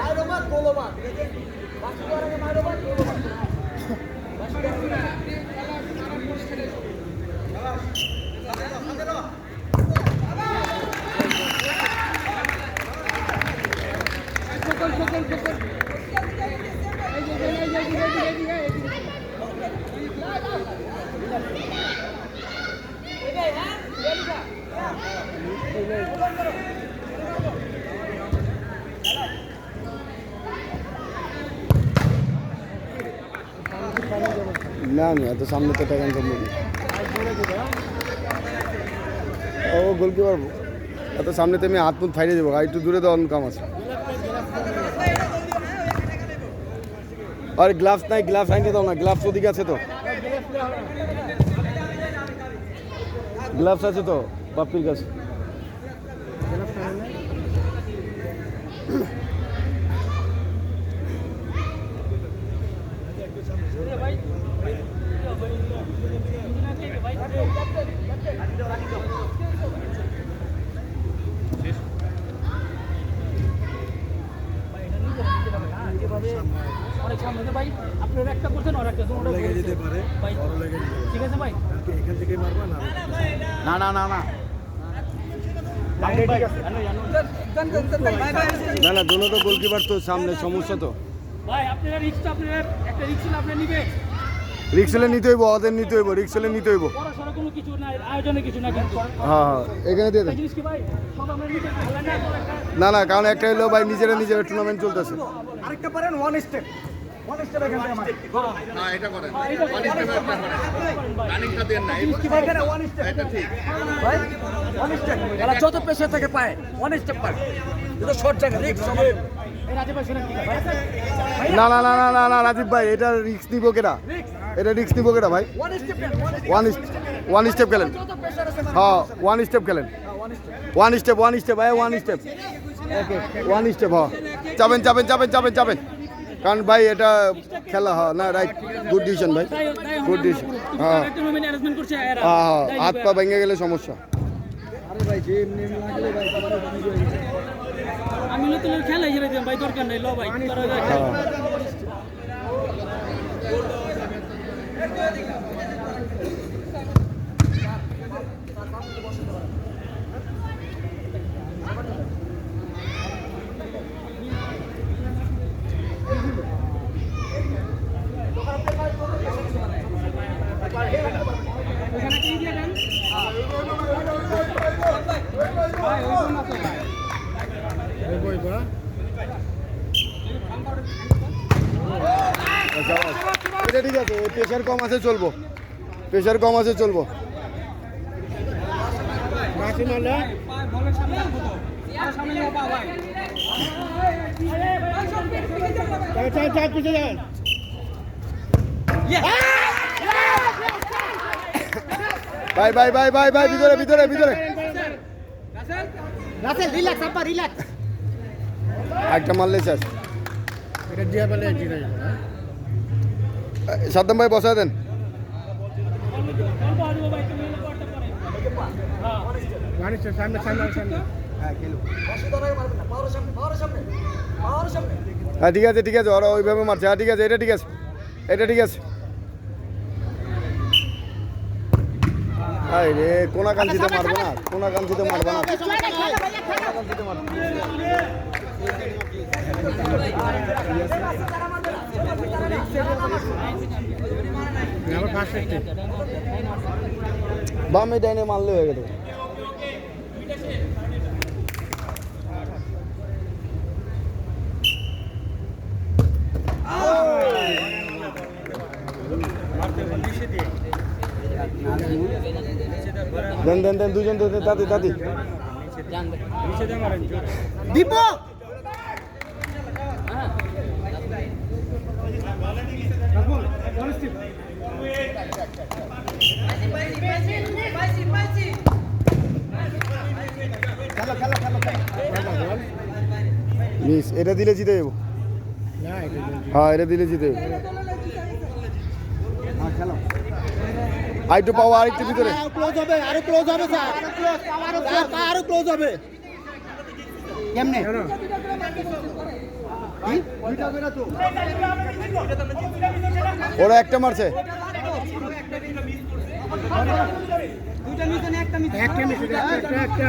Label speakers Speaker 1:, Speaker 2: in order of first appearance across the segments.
Speaker 1: Mayrobak, Mayrobak, Mayrobak. Başka bir না না এত সামনে তো টাকা করব ও গোলকিপার এত সামনেতে আমি হাত মুখ ফাইরে দেবো একটু দূরে দেওয়ার কাম আছে। আরে গ্লাভস নাই গ্লাভস আনতে দাও না গ্লাভস ওদিকে আছে তো। গ্লাভস আছে তো, বাপ্পির কাছে।
Speaker 2: অনেক সামনে ভাই আপনার একটা করছেন আর একটা দুটো
Speaker 3: লেগে যেতে পারে
Speaker 2: ভাই
Speaker 3: লেগে
Speaker 2: ঠিক আছে। ভাই
Speaker 3: কালকে এখান থেকে মারবা না
Speaker 1: না না না না না না দোনো তো গোলকিপার তো সামনে সমস্যা তো।
Speaker 2: ভাই আপনারা রিক্সটা আপনারা একটা রিক্স আপনি নিবে
Speaker 1: রিক্সেলে নিতে হইব ওদের নিতে হইব রিক্সেলে নিতে হইব।
Speaker 2: পড়াশোনা কোনো কিছু না না
Speaker 1: হ্যাঁ হ্যাঁ এখানে দিয়ে দেন।
Speaker 2: এই জিনিস কি ভাই? সব আমরা নিতে ভালো না
Speaker 1: না না কারণ একটা হলো ভাই নিজেরা নিজেরা টুর্নামেন্ট চলতেছে।
Speaker 3: আরেকটা পারেন ওয়ান স্টেপ ওয়ান স্টেপ এখান থেকে মারেন
Speaker 4: না এটা করেন।
Speaker 2: এটা
Speaker 4: ওয়ান স্টেপে একটা করেন। রানিংটা দেন না
Speaker 2: কি ভাই
Speaker 3: এখানে ওয়ান স্টেপ
Speaker 4: এটা ঠিক।
Speaker 3: ভাই ওয়ান স্টেপ এরা যত পেশা থেকে পায় ওয়ান স্টেপ পায়। শর্ট জায়গা রিক্স
Speaker 1: না না না না না না, রাজীব ভাই, এটা রিক্স নিব কেটা? এটা রিক্স নিব কেটা ভাই?
Speaker 3: ওয়ান
Speaker 1: ওয়ান স্টেপ
Speaker 3: যত
Speaker 1: হ্যাঁ ওয়ান স্টেপ খেলেন। ওয়ান স্টেপ ওয়ান স্টেপ ভাই one step okay one step হ্যাঁ। যাবেন যাবেন যাবেন যাবেন যাবেন কারণ ভাই, এটা খেলা হ্যাঁ না রাইট গুড ডিসিশন ভাই। গুড ডিসিশন হ্যাঁ। হ্যাঁ হ্যাঁ হাত পা ভেঙে গেলে সমস্যা।
Speaker 3: আরে ভাই
Speaker 2: আমি নতুন খেলা হিসেবে দিলাম ভাই দরকার নেই ল ভাই তোরা যা খেল।
Speaker 1: হ্যাঁ
Speaker 2: ওখানে কি দিয়ে দেন ভাই ওই জন্য তো ভাই
Speaker 1: আচ্ছা, এটা ঠিক আছে প্রেশার কম আছে চলবো। প্রেশার কম আছে চলবো।
Speaker 2: ভাই
Speaker 1: ভাই ভাই ভাই ভাই ভিতরে ভিতরে ভিতরে।
Speaker 2: রাসেল রিল্যাক্স আপা রিল্যাক্স
Speaker 1: একটা মারলে শেষ।
Speaker 3: এটা দিয়া পেলে যাবে
Speaker 1: সাদ্দাম ভাই বসায় দেন।
Speaker 2: হ্যাঁ
Speaker 1: ঠিক আছে ঠিক আছে ওরা ওইভাবে মারছে। হ্যাঁ ঠিক আছে এটা ঠিক আছে এটা ঠিক আছে। আরে রে কোনা কান্তিতে মারবো না কোনা কান্তিতে মারবো না।
Speaker 3: আমার ফার্স্ট স্টেপ
Speaker 1: বামে ডাইনে মারলে হয়ে গেল দেন দেন দেন দুজন দাদি দাদি
Speaker 3: দিব
Speaker 1: মিস, এটা দিলে জিতে যাব। হ্যাঁ এটা দিলে জিতে যাব। আর একটু পাওয়া আর একটু ভিতরে।
Speaker 2: ক্লোজ হবে হবে। কেমনে?
Speaker 1: ওরা একটা মারছে।
Speaker 2: একটা একটা।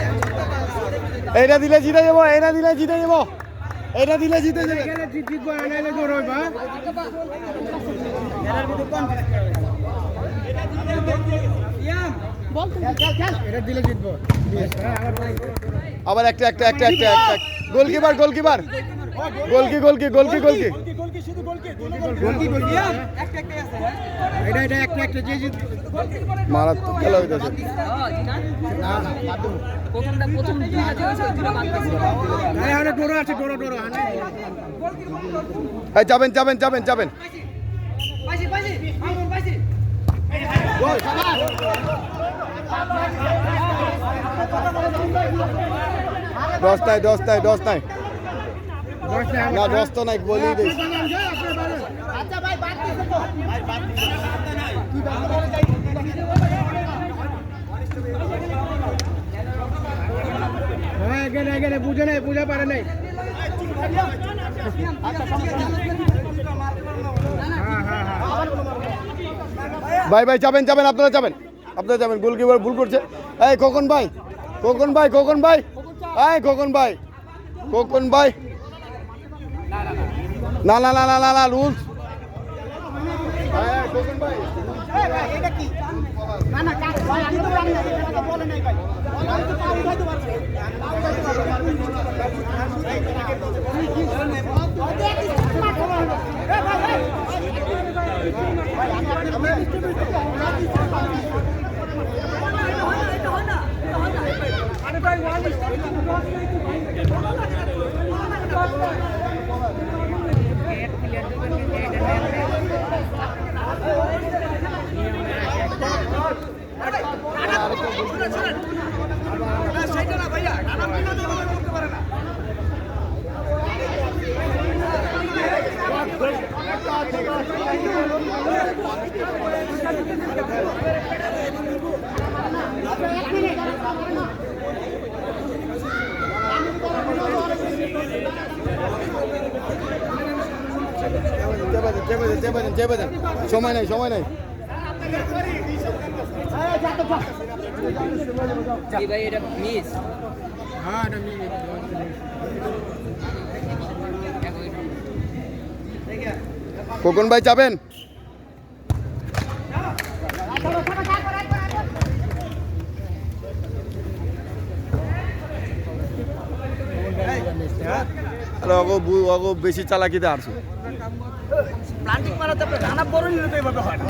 Speaker 1: এইটা দিলে জিতে যাব এটা দিলে জিতে যাব এটা দিলে জিতে যাবে
Speaker 2: জিত এটা দিলে হ্যাঁ, বল।
Speaker 1: আবার একটা একটা একটা একটা একটা গোলকিপার গোলকিপার গোলকি গোলকি গোলকি গোলকি
Speaker 2: গোলকি গোলকি এটা এটা একটা একটা যে
Speaker 1: মারাত্মক খেলা হইতেছে।
Speaker 5: প্রথমটা প্রথম।
Speaker 2: হ্যাঁ হ্যাঁ ডোরো আছে ডোরো ডোরো আনাই
Speaker 1: যাবেন যাবেন যাবেন যাবেন। দশ নাই দশ নাই দশ নাই।
Speaker 2: না
Speaker 1: না নাই বলি দিস
Speaker 2: হ্যাঁ নাই পারে হ্যাঁ হ্যাঁ হ্যাঁ
Speaker 1: ভাই ভাই যাবেন যাবেন আপনারা যাবেন আপনারা যাবেন গোলকিপার ভুল করছে এই খোকন ভাই খোকন ভাই খোকন ভাই এই খোকন ভাই খোকন ভাই না না না না না না রুলস খোকন ভাই চেপে দেন চেপে দেন চেপে দেন সময় নাই সময় নাই।
Speaker 5: ভাই এটা মিস।
Speaker 2: হ্যাঁ এটা আমি
Speaker 1: খোকন ভাই যাবেন আরে অগো বু- অগো বেশি চালাকিতে আসছো
Speaker 3: প্লান্টিং মারাতে নানা বড় নিলে তো এভাবে হয় না।